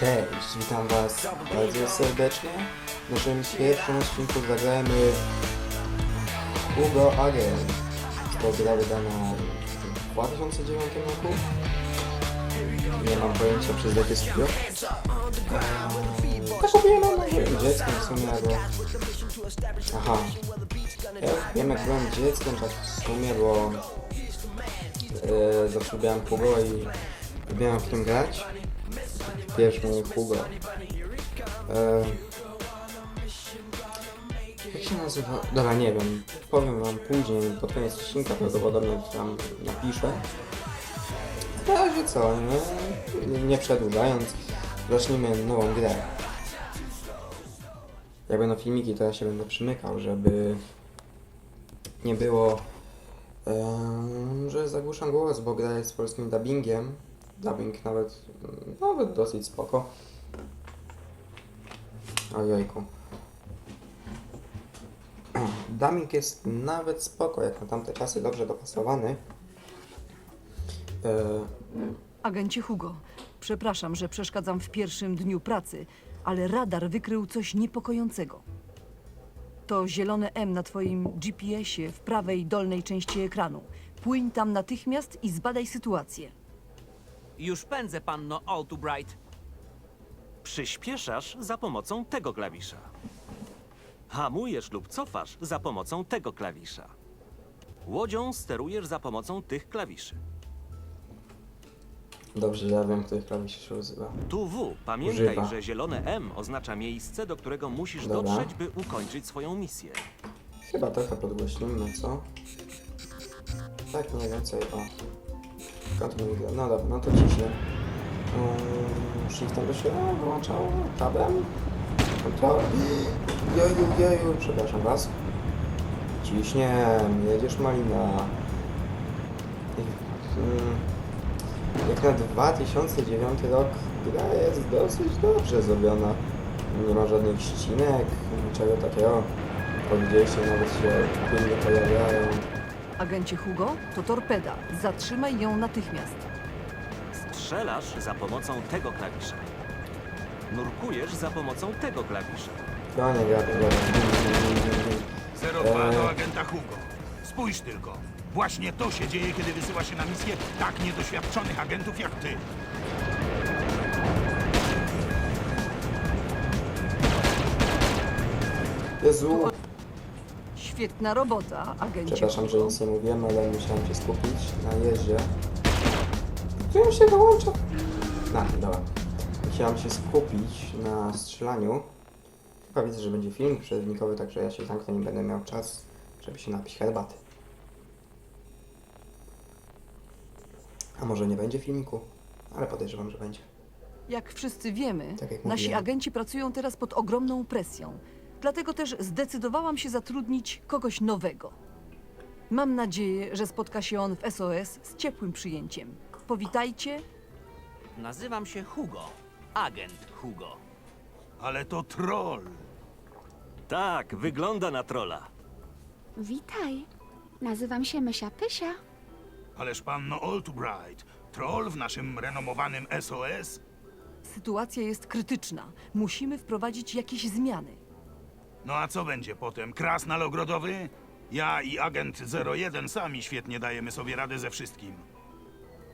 Cześć, witam was bardzo serdecznie. W naszym pierwszym odcinku zagrajmy Hugo Agent. To gra wydana w 2009 roku. Nie mam pojęcia przez jakie studio. Tak kupiłem na moim dzieckiem w sumie, bo... Aha. Ja wiem jak byłem dzieckiem, tak w sumie, bo... Yy, zawsze lubiłem Hugo i lubiłem w tym grać. Pierwszy mój Hugo. E, jak się nazywa? Dobra, nie wiem. Powiem wam później, pod koniec odcinka prawdopodobnie tam napiszę. Na razie co, nie, nie przedłużając, zacznijmy nową grę. Jak będą filmiki, to ja się będę przymykał, żeby nie było, em, że zagłuszam głos, bo gra jest z polskim dubbingiem. Dubbing nawet, nawet dosyć spoko. Ojejku. Dubbing jest nawet spoko, jak na tamte czasy, dobrze dopasowany. E, Agencie Hugo, przepraszam, że przeszkadzam w pierwszym dniu pracy, ale radar wykrył coś niepokojącego. To zielone M na twoim GPS-ie w prawej dolnej części ekranu. Płyń tam natychmiast i zbadaj sytuację. Już pędzę, panno Altubright. Przyspieszasz za pomocą tego klawisza. Hamujesz lub cofasz za pomocą tego klawisza. Łodzią sterujesz za pomocą tych klawiszy. dobrze, ja wiem, których klawiszy się używa. Tu W, pamiętaj, Używa. że zielone M oznacza miejsce, do którego musisz Dobra. dotrzeć, by ukończyć swoją misję. Chyba trochę podgłośnimy, co? Tak mniej więcej, o. Grę. No dobra, no to ciśnie. Um, shiftem by się wyłączał, tabem. Kontrol. Jeju, jeju, przepraszam was. Ciśniem, jedziesz malina. Mm, Jak na 2009 rok gra jest dosyć dobrze zrobiona. Nie ma żadnych ścinek, niczego takiego. Powiedzieliście, nawet się płynnie pojawiają. Agencie Hugo, to torpeda. Zatrzymaj ją natychmiast. Strzelasz za pomocą tego klawisza. Nurkujesz za pomocą tego klawisza. No nie, ja to Zero dwa do agenta Hugo. Spójrz tylko. Właśnie to się dzieje, kiedy wysyła się na misję tak niedoświadczonych agentów jak ty. Jezu! Świetna robota, agencie Przepraszam, że nic nie mówiłem, ale musiałem się skupić na jeździe. Którym się wyłącza? Na, dobra. Musiałem się skupić na strzelaniu. Chyba widzę, że będzie film przerwnikowy, także ja się zamknę i będę miał czas, żeby się napić herbaty. A może nie będzie filmiku, ale podejrzewam, że będzie. Jak wszyscy wiemy, Tak jak nasi mówiłem. agenci pracują teraz pod ogromną presją. Dlatego też zdecydowałam się zatrudnić kogoś nowego. Mam nadzieję, że spotka się on w SOS z ciepłym przyjęciem. Powitajcie, Nazywam się Hugo. Agent Hugo. Ale to troll. Tak, wygląda na trola. Witaj. Nazywam się Mysia Pysia. Ależ panno Altubright. Troll w naszym renomowanym SOS? sytuacja jest krytyczna. Musimy wprowadzić jakieś zmiany. No a co będzie potem? Krasnal ogrodowy? Ja i agent 01 sami świetnie dajemy sobie radę ze wszystkim.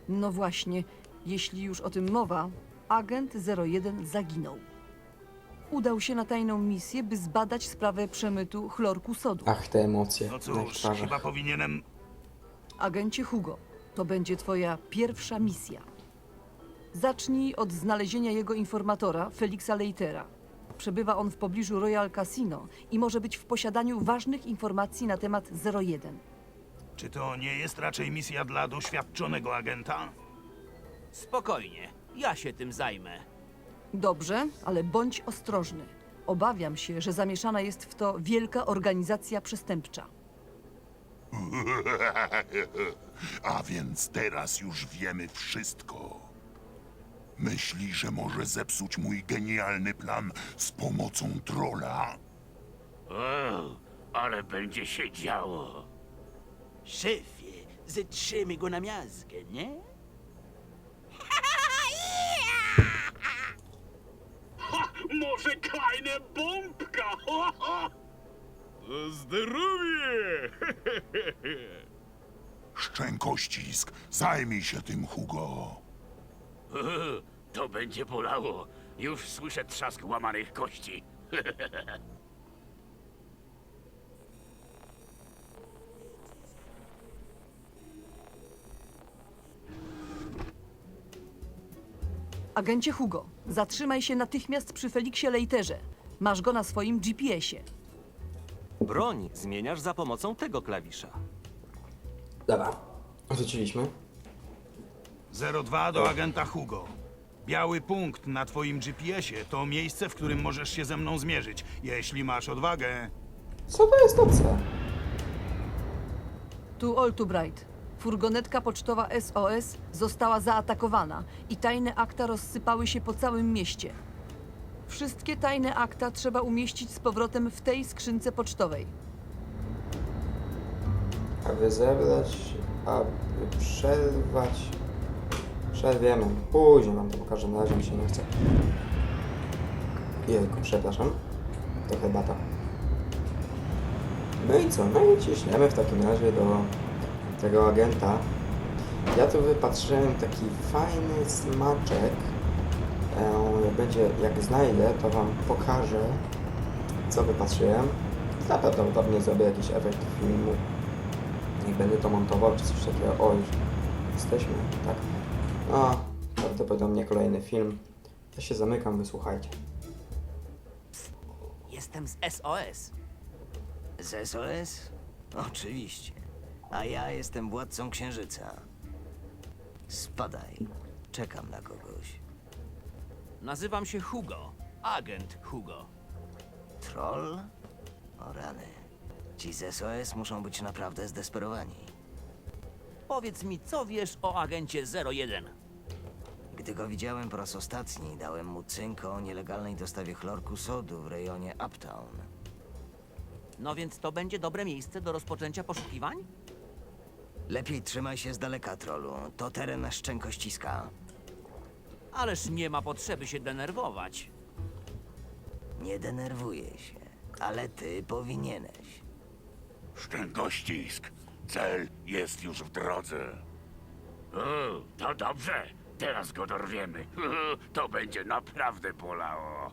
No właśnie, jeśli już o tym mowa, agent 01 zaginął. Udał się na tajną misję, by zbadać sprawę przemytu chlorku sodu. Ach, te emocje No na cóż, twarzach. chyba powinienem... Agencie Hugo, to będzie twoja pierwsza misja. Zacznij od znalezienia jego informatora, Felixa Leitera. Przebywa on w pobliżu Royal Casino i może być w posiadaniu ważnych informacji na temat 01. Czy to nie jest raczej misja dla doświadczonego agenta? Spokojnie, ja się tym zajmę. Dobrze, ale bądź ostrożny. Obawiam się, że zamieszana jest w to wielka organizacja przestępcza. A więc teraz już wiemy wszystko. Myśli, że może zepsuć mój genialny plan z pomocą trola? O, ale będzie się działo. Szefie, zetrzymy go na miazgę, nie? nasze kleine bombka! Zdrowie! Szczękościsk, zajmij się tym, Hugo. To będzie bolało. Już słyszę trzask łamanych kości. Agencie Hugo, zatrzymaj się natychmiast przy Feliksie Lejterze. Masz go na swoim GPS-ie. Broń zmieniasz za pomocą tego klawisza. Dobra, wróciliśmy. 02 do agenta Hugo. Biały punkt na twoim GPS-ie to miejsce, w którym możesz się ze mną zmierzyć, jeśli masz odwagę. Co to jest to C? Tu Altubright. Furgonetka pocztowa SOS została zaatakowana i tajne akta rozsypały się po całym mieście. Wszystkie tajne akta trzeba umieścić z powrotem w tej skrzynce pocztowej. Aby zebrać, aby przerwać. Przerwiemy. Później wam to pokażę, na razie mi się nie chce. Jejku, przepraszam. To herbata. No i co? No i ciśniemy w takim razie do tego agenta. Ja tu wypatrzyłem taki fajny smaczek. E, będzie, jak znajdę, to wam pokażę, co wypatrzyłem. Prawdopodobnie zrobię jakiś efekt filmu. Jak będę to montował, czy coś takiego. O, już jesteśmy, tak. No, prawdopodobnie kolejny film. Ja się zamykam, wysłuchajcie. Jestem z SOS. Z SOS? Oczywiście. A ja jestem władcą księżyca. Spadaj. Czekam na kogoś. Nazywam się Hugo. Agent Hugo. Troll? O rany. Ci z SOS muszą być naprawdę zdesperowani. Powiedz mi, co wiesz o agencie 01? Gdy go widziałem po raz ostatni, dałem mu cynk o nielegalnej dostawie chlorku sodu w rejonie Uptown. No więc to będzie dobre miejsce do rozpoczęcia poszukiwań? Lepiej trzymaj się z daleka, trollu. To teren szczękościska. Ależ nie ma potrzeby się denerwować. Nie denerwuję się, ale ty powinieneś. Szczękościsk, cel jest już w drodze. O, to dobrze. Teraz go dorwiemy. To będzie naprawdę bolało.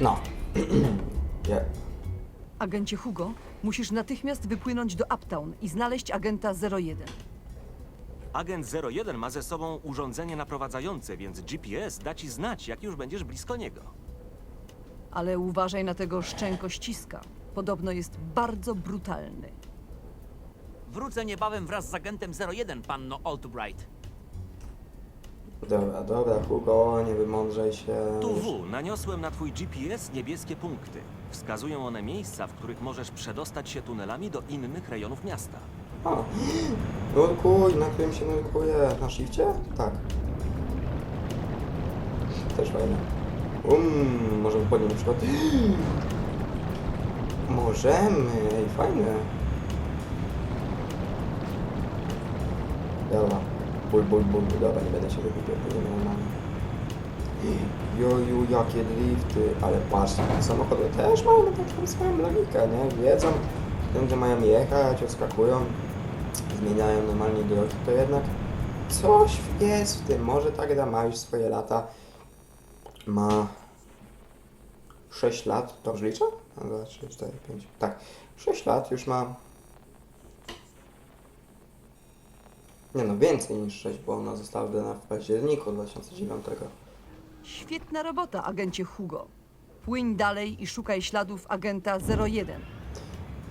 No. ja, Agencie Hugo, musisz natychmiast wypłynąć do Uptown i znaleźć agenta 01. Agent 01 ma ze sobą urządzenie naprowadzające, więc GPS da ci znać, jak już będziesz blisko niego. Ale uważaj na tego szczękościska. Podobno jest bardzo brutalny. Wrócę niebawem wraz z agentem 01, panno Altubright. dobra, dobra, Hugo, nie wymądrzej się. Tu W naniosłem na twój GPS niebieskie punkty. Wskazują one miejsca, w których możesz przedostać się tunelami do innych rejonów miasta. O, nurkuj, na którym się nurkuje? Na shifcie? Tak. Też fajne. Um, możemy podnieść na przykład. Możemy, ej, fajne. Dobra, ból, ból, ból, dobra, nie będę się wypił, pójdziemy normalnie. Joju, jakie drifty, ale patrz, te samochody też mają taką swoją logikę, nie? Wiedzą, gdzie mają jechać, odskakują, zmieniają normalnie drogi, to jednak coś jest w tym. Może ta gra ma już swoje lata. Ma 6 lat, dobrze liczę? 2, 3, 4, 5. Tak, 6 lat już ma. Nie no, więcej niż 6, bo ona została wydana w październiku 2009. Świetna robota, agencie Hugo. Płyń dalej i szukaj śladów agenta 01.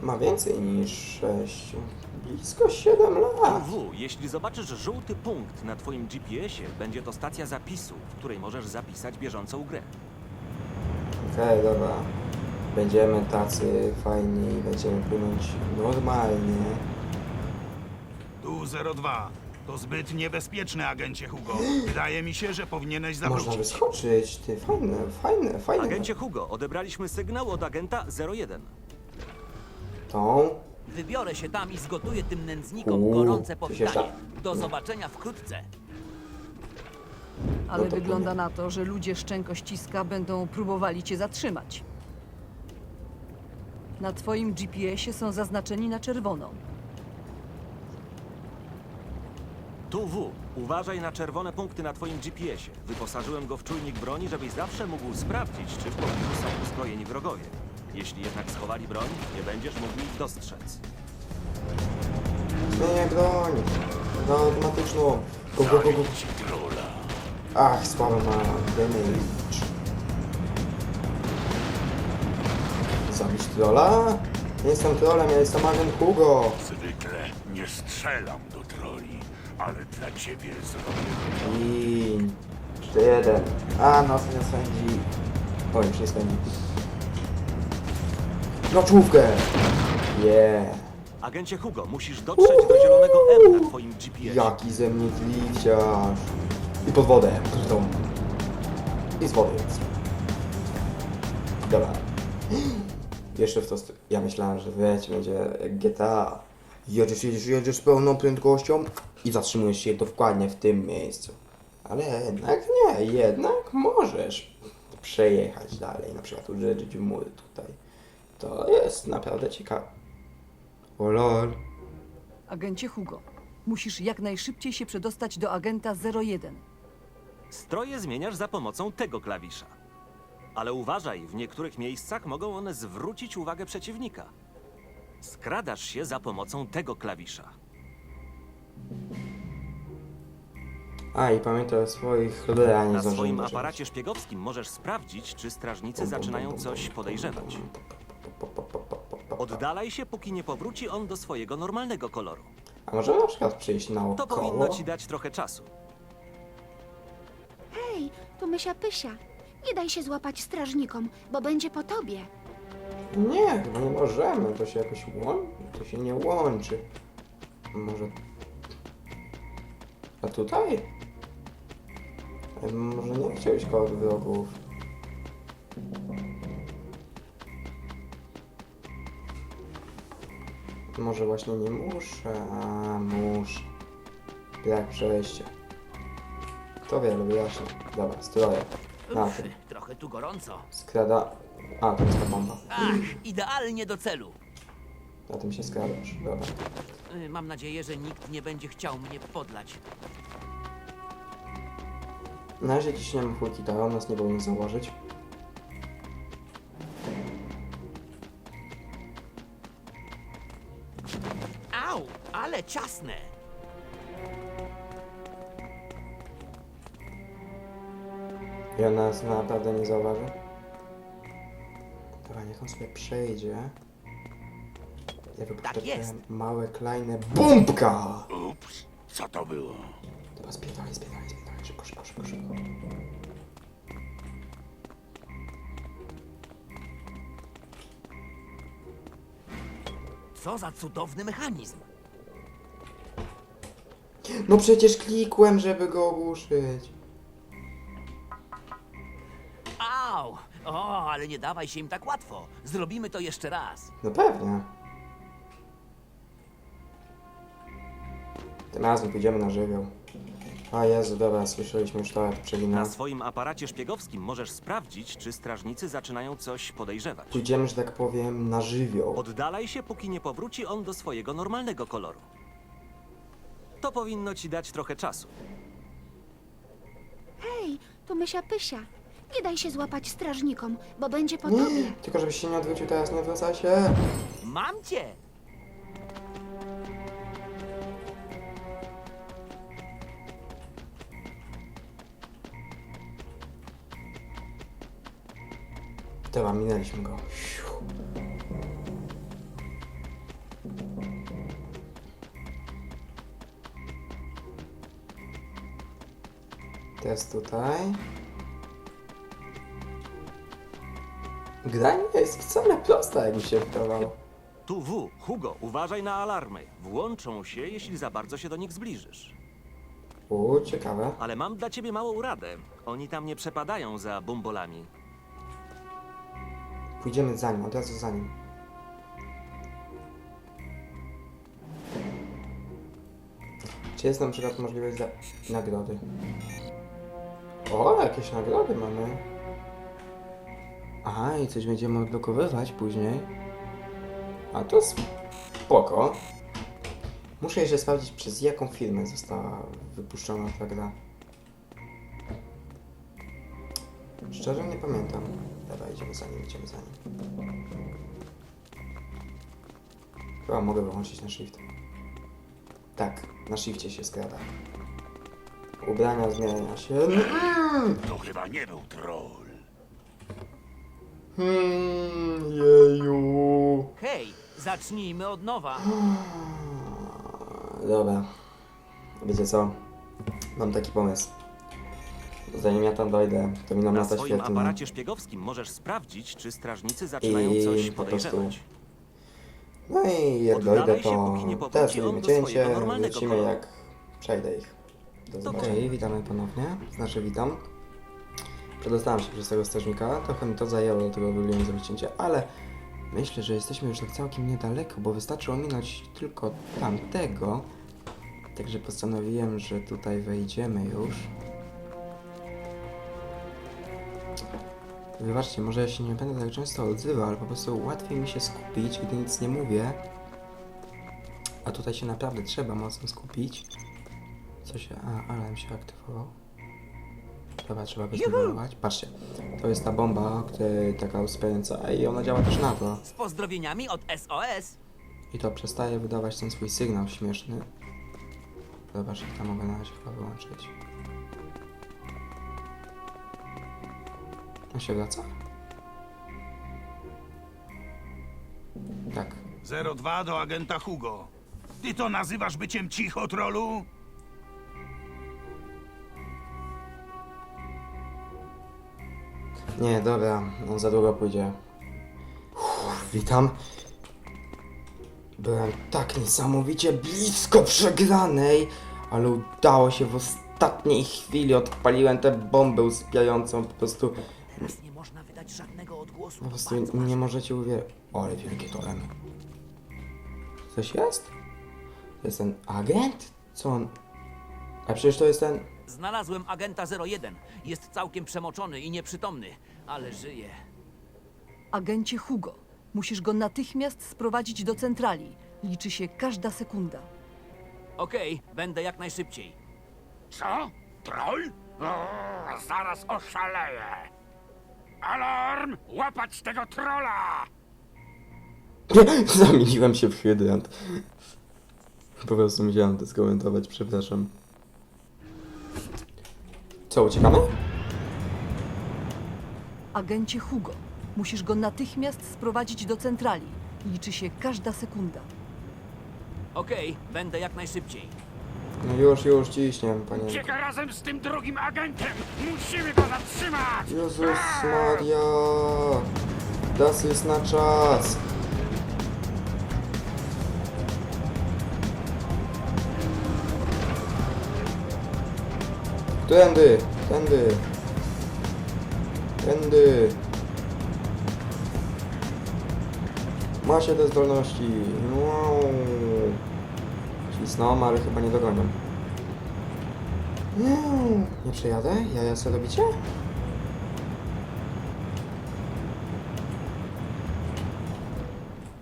Ma więcej niż 6, blisko 7 lat. W, jeśli zobaczysz żółty punkt na twoim GPS-ie, będzie to stacja zapisu, w której możesz zapisać bieżącą grę. Okej, dobra. Będziemy tacy fajni, będziemy płynąć normalnie. Tu 02. To zbyt niebezpieczny, agencie Hugo. Wydaje mi się, że powinieneś Można zawrócić. wyskoczyć, ty, fajne, fajne, fajne. Agencie Hugo, odebraliśmy sygnał od agenta 01. Tą, Wybiorę się tam i zgotuję tym nędznikom Uuu, gorące się powitanie. Do zobaczenia wkrótce. Ale No to wygląda na to, że ludzie szczękościska będą próbowali cię zatrzymać. Na twoim GPS-ie są zaznaczeni na czerwono. Tu W. Uważaj na czerwone punkty na twoim GPS-ie. Wyposażyłem go w czujnik broni, żebyś zawsze mógł sprawdzić, czy w pobliżu są uzbrojeni wrogowie. Jeśli jednak schowali broń, nie będziesz mógł ich dostrzec. Zmieniaj broń. Na automatyczną. Go, go, go, go. Ach, słabo ma damage. Zabić trolla? Nie jestem trollem, ja jestem agent Hugo. Zwykle nie strzelam do ale dla ciebie zrobię I... Jeszcze jeden. A, no, nie spędzi. Oj, już nie spędzi. No, czołówkę! Yeah. Agencie Hugo, musisz dotrzeć do zielonego M na twoim GPS. Jaki ze mnie gliciarz. I pod wodę. Krutą. I z wody. Dobra. Jeszcze w to... st- Ja myślałem, że wiecie, będzie jak GTA. Jedziesz, jedziesz, jedziesz z pełną prędkością i zatrzymujesz się dokładnie w tym miejscu. Ale jednak nie, jednak możesz przejechać dalej, na przykład uderzyć w mur tutaj. To jest naprawdę ciekawe. O lol. Agencie Hugo, musisz jak najszybciej się przedostać do agenta 01. Stroje zmieniasz za pomocą tego klawisza. Ale uważaj, w niektórych miejscach mogą one zwrócić uwagę przeciwnika. Skradasz się za pomocą tego klawisza. A i pamiętaj o swoich cholera nie Na zdążyłem swoim aparacie szpiegowskim możesz sprawdzić, czy strażnicy zaczynają coś podejrzewać. Oddalaj się, póki nie powróci on do swojego normalnego koloru. A możemy na przykład przyjść To naokoło? powinno ci dać trochę czasu. Hej, tu Mysia Pysia. Nie daj się złapać strażnikom, bo będzie po tobie. Nie, chyba nie możemy. To się jakoś łączy. To się nie łączy. Może... A tutaj? E, Może nie chciałeś koło wrogów. Może właśnie nie muszę, a muszę. Jak przejście. Kto wie, ale wyjaśnię. Dobra, stroje. Na tym. Trochę tu gorąco. Skrada... A, to jest ta bomba. Ach, idealnie do celu. Na tym się skradasz. Dobra. Y, Mam nadzieję, że nikt nie będzie chciał mnie podlać. Na razie ciśniemy full kitara, on nas nie powinien zauważyć. Au, ale ciasne. I on nas naprawdę nie zauważy. Dobra, niech on sobie przejdzie. Tak jest. te małe, klejne BUMBKA! Ups, co to było? Dobra, spierdalaj, spierdalaj, spierdalaj, szybko, szybko, szybko, szybko. Co za cudowny mechanizm. No przecież klikłem, żeby go ogłuszyć. Au! O, ale nie dawaj się im tak łatwo. Zrobimy to jeszcze raz. No pewnie. Tym razem pójdziemy na żywioł. A Jezu, dobra, słyszeliśmy już to, ja to przewinę. Na swoim aparacie szpiegowskim możesz sprawdzić, czy strażnicy zaczynają coś podejrzewać. Pójdziemy, że tak powiem, na żywioł. Oddalaj się, póki nie powróci on do swojego normalnego koloru. To powinno ci dać trochę czasu. Hej, tu Mysia Pysia. Nie daj się złapać strażnikom, bo będzie po Nie, tobie. tylko żebyś się nie odwrócił teraz, nie odwracaj się. Mam cię! Dobra, minęliśmy go. Teraz tutaj. Gra nie jest wcale prosta, jak mi się wydawało. Tu W. Hugo, uważaj na alarmy. Włączą się, jeśli za bardzo się do nich zbliżysz. U, ciekawe. Ale mam dla ciebie małą radę. Oni tam nie przepadają za bumbolami. Pójdziemy za nim, od razu za nim. Czy jest na przykład możliwość za... nagrody? O, jakieś nagrody mamy. Aha, i coś będziemy odblokowywać później. A to spoko. Muszę jeszcze sprawdzić, przez jaką firmę została wypuszczona ta gra. Szczerze nie pamiętam. Dobra, idziemy za nim, idziemy za nim. Chyba mogę wyłączyć na shift. Tak, na shifcie się skrada. Ubrania zmienia się. To chyba nie był troll. Hmm, jeju. Hej, zacznijmy od nowa. Dobra. Wiecie co? Mam taki pomysł. Zanim ja tam dojdę, to mi nam Na lata swoim świetnie. aparacie szpiegowskim możesz sprawdzić, czy strażnicy zaczynają I coś po prostu podejrzewać. No i jak Oddalaj dojdę, się, to póki nie powróci teraz on robimy do cięcie, swojego normalnego lecimy koloru. jak przejdę ich. Do zobaczenia. Okej, witamy ponownie. Znaczy witam. Przedostałem się przez tego strażnika, trochę mi to zajęło, dlatego wybrałem zrobić cięcie, ale myślę, że jesteśmy już tak całkiem niedaleko, bo wystarczy ominąć tylko tamtego. Także postanowiłem, że tutaj wejdziemy już. Wybaczcie, może ja się nie będę tak często odzywał, ale po prostu łatwiej mi się skupić, gdy nic nie mówię. A tutaj się naprawdę trzeba mocno skupić. Co się... A, alarm się aktywował. Dobra, trzeba go zdenerwować. Patrzcie, to jest ta bomba, która taka uspająca i ona działa też na to. Z pozdrowieniami od SOS. I to przestaje wydawać ten swój sygnał śmieszny. Zobacz, jak tam mogę na razie chyba wyłączyć. On się wraca? Tak. 02 do agenta Hugo. Ty to nazywasz byciem cicho, trolu? Nie, dobra, on za długo pójdzie. Uff, witam. Byłem tak niesamowicie blisko przegranej, ale udało się w ostatniej chwili. Odpaliłem tę bombę usypiającą, po prostu, Teraz nie można wydać żadnego odgłosu. po prostu nie możecie uwierzyć. O, ale wielkie to M. Coś jest? To jest ten agent? Co on... A przecież to jest ten... Znalazłem agenta 01. Jest całkiem przemoczony i nieprzytomny, ale żyje. Agencie Hugo, musisz go natychmiast sprowadzić do centrali. Liczy się każda sekunda. Okej, będę jak najszybciej. Co? Troll? O, zaraz oszaleję. Alarm! Łapać tego trolla! Zamieniłem się w hydrant. Po prostu musiałem to skomentować, przepraszam. Co, uciekamy? Agencie Hugo, musisz go natychmiast sprowadzić do centrali. Liczy się każda sekunda. Okej, będę jak najszybciej. No już, już, ciśnie, panie. Ucieka razem z tym drugim agentem! Musimy go zatrzymać! Jezus Maria! Das jest na czas! Tędy, tędy. Tędy. Ma się te zdolności. Wow. Cisną, ale chyba nie dogonią. Nie, nie przejadę? Ja co robicie?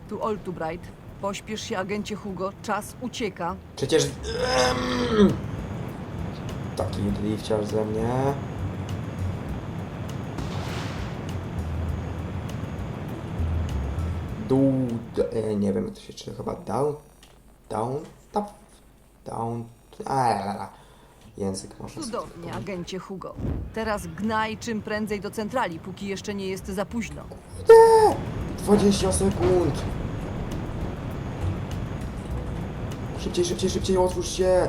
Tu Altubright. Pośpiesz się, agencie Hugo. Czas ucieka. Przecież... Em, Taki drifciarz ze mnie. Dół... E, nie wiem, jak to się czyta, chyba down... Down... Top... Down... A, la, la. Język może... Cudownie, agencie Hugo. Teraz gnaj czym prędzej do centrali, póki jeszcze nie jest za późno. 20 sekund! Szybciej, szybciej, szybciej, otwórz się!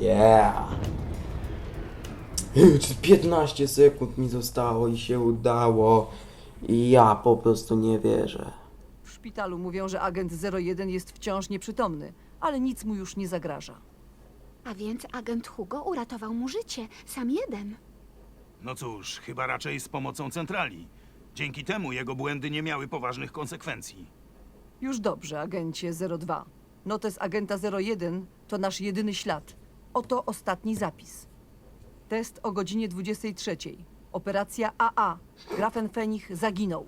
Yeah! Już 15 sekund mi zostało i się udało. I ja po prostu nie wierzę. W szpitalu mówią, że agent 01 jest wciąż nieprzytomny, ale nic mu już nie zagraża. A więc agent Hugo uratował mu życie. Sam jeden. No cóż, chyba raczej z pomocą centrali. Dzięki temu jego błędy nie miały poważnych konsekwencji. Już dobrze, agencie 02. Notes agenta 01 to nasz jedyny ślad. Oto ostatni zapis. Test o godzinie 23. Operacja AA. Grafenfenich zaginął.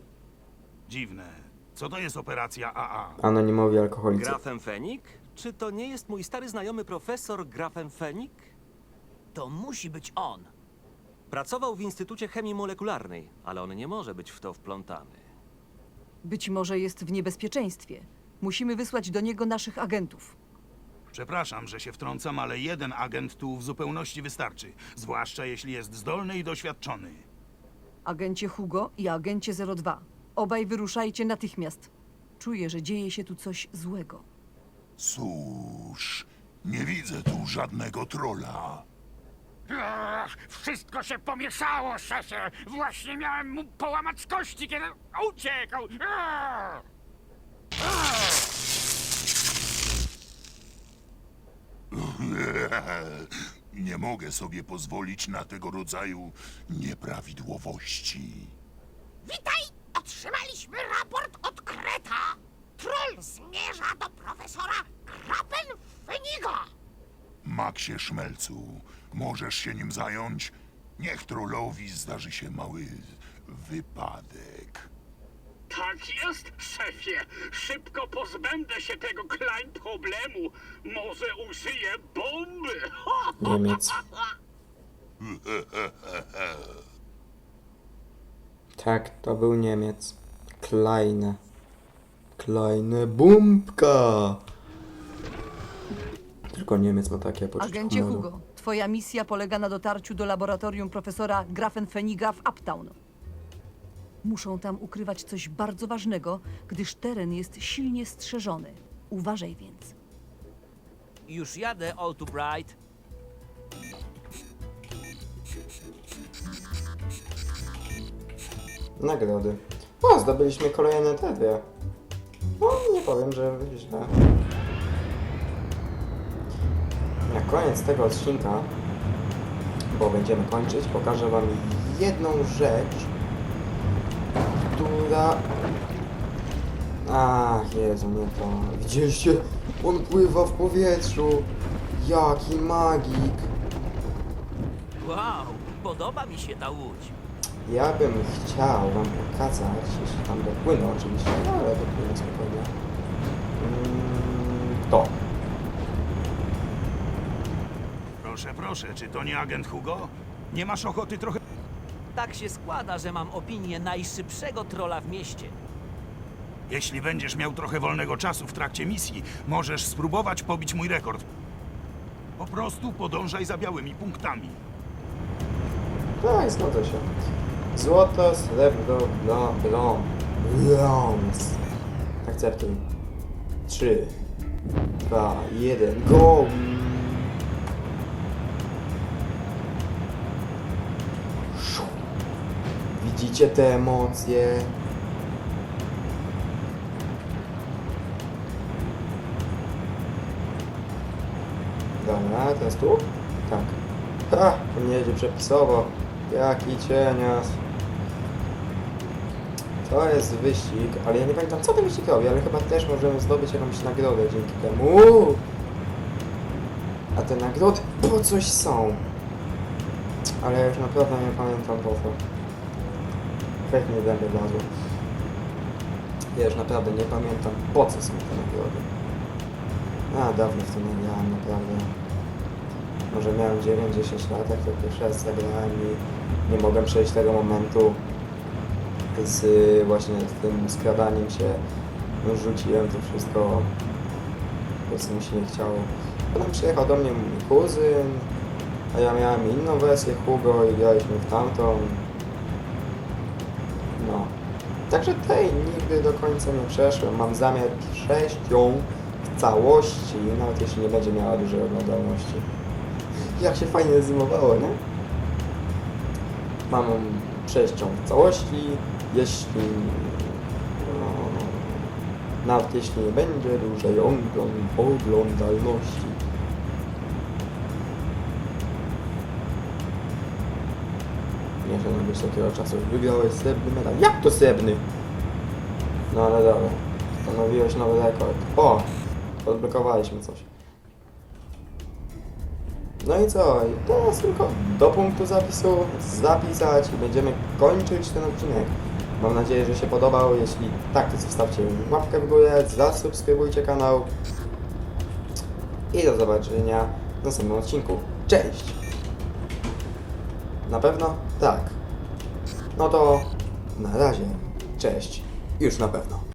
Dziwne. Co to jest operacja AA? Anonimowi alkoholicy. Grafenfenik? Czy to nie jest mój stary znajomy profesor Grafenfenik? To musi być on. Pracował w Instytucie Chemii Molekularnej, ale on nie może być w to wplątany. Być może jest w niebezpieczeństwie. Musimy wysłać do niego naszych agentów. Przepraszam, że się wtrącam, ale jeden agent tu w zupełności wystarczy. Zwłaszcza jeśli jest zdolny i doświadczony. Agencie Hugo i agencie 02. Obaj wyruszajcie natychmiast. Czuję, że dzieje się tu coś złego. Cóż, nie widzę tu żadnego trola. Ach, wszystko się pomieszało, szefie! Właśnie miałem mu połamać kości, kiedy uciekł! Ach! Nie mogę sobie pozwolić na tego rodzaju nieprawidłowości. Witaj! Otrzymaliśmy raport od Kreta! Troll zmierza do profesora Krappenfeniga! Maxie Szmelcu, możesz się nim zająć? Niech trollowi zdarzy się mały wypadek. Tak jest, szefie! Szybko pozbędę się tego klein problemu! Może użyję bomby! Niemiec. Tak, to był Niemiec. Kleine. Kleine Bumpka. Tylko Niemiec ma takie poczucie Agencie humoru. Hugo, twoja misja polega na dotarciu do laboratorium profesora Grafenfeniga w Uptown. Muszą tam ukrywać coś bardzo ważnego, gdyż teren jest silnie strzeżony. Uważaj więc. Już jadę, All Too Bright. Nagrody. O, zdobyliśmy kolejne te dwie. No, nie powiem, że źle. Na koniec tego odcinka, bo będziemy kończyć, pokażę wam jedną rzecz, która... Ach, Jezu, nie to. Widzieliście? On pływa w powietrzu. Jaki magik. Wow, podoba mi się ta łódź. Ja bym chciał wam pokazać, jeśli tam dopłynę oczywiście, no ale dopłynę spokojnie. Mm, to. Proszę, proszę, czy to nie agent Hugo? Nie masz ochoty trochę... Tak się składa, że mam opinię najszybszego trola w mieście. Jeśli będziesz miał trochę wolnego czasu w trakcie misji, możesz spróbować pobić mój rekord. Po prostu podążaj za białymi punktami. Tak, zgodzę się. Złoto, srebro, bla, blom. Brąz. Akceptuj. 3, 2, 1, go! Widzicie te emocje? Dobra, teraz tu? Tak. Ha! Nie jedzie przepisowo. Jaki cienias. To jest wyścig, ale ja nie pamiętam co ten wyścig robi, ale chyba też możemy zdobyć jakąś nagrodę dzięki temu. A te nagrody po coś są. Ale ja już naprawdę nie pamiętam po co. Fake nie będę wlazło. Ja już naprawdę nie pamiętam po co są te nagrody. A, dawno w to nie grałem, naprawdę. Może miałem 9-10 lat, jak to pierwszy raz zagrałem i nie mogłem przejść tego momentu z właśnie tym skradaniem się. No, rzuciłem to wszystko, po prostu mi się nie chciało. Potem przyjechał do mnie mój kuzyn, a ja miałem inną wersję Hugo i graliśmy w tamtą. No. Także tej nigdy do końca nie przeszłem. Mam zamiar przejść ją w całości, nawet jeśli nie będzie miała dużej oglądalności. Jak się fajnie zymowało, nie? Mam przejść ją w całości, jeśli... No, nawet jeśli nie będzie dużej ogląd- oglądalności. Nie szanujesz takiego czasu. Wygrałeś srebrny medal. Jak to srebrny? No ale dobra. Stanowiłeś nowy rekord. O! Odblokowaliśmy coś. No i co? Teraz tylko do punktu zapisu zapisać i będziemy kończyć ten odcinek. Mam nadzieję, że się podobał. Jeśli tak, to zostawcie łapkę w górę, zasubskrybujcie kanał i do zobaczenia w następnym odcinku. Cześć! Na pewno? Tak. No to na razie. Cześć. Już na pewno.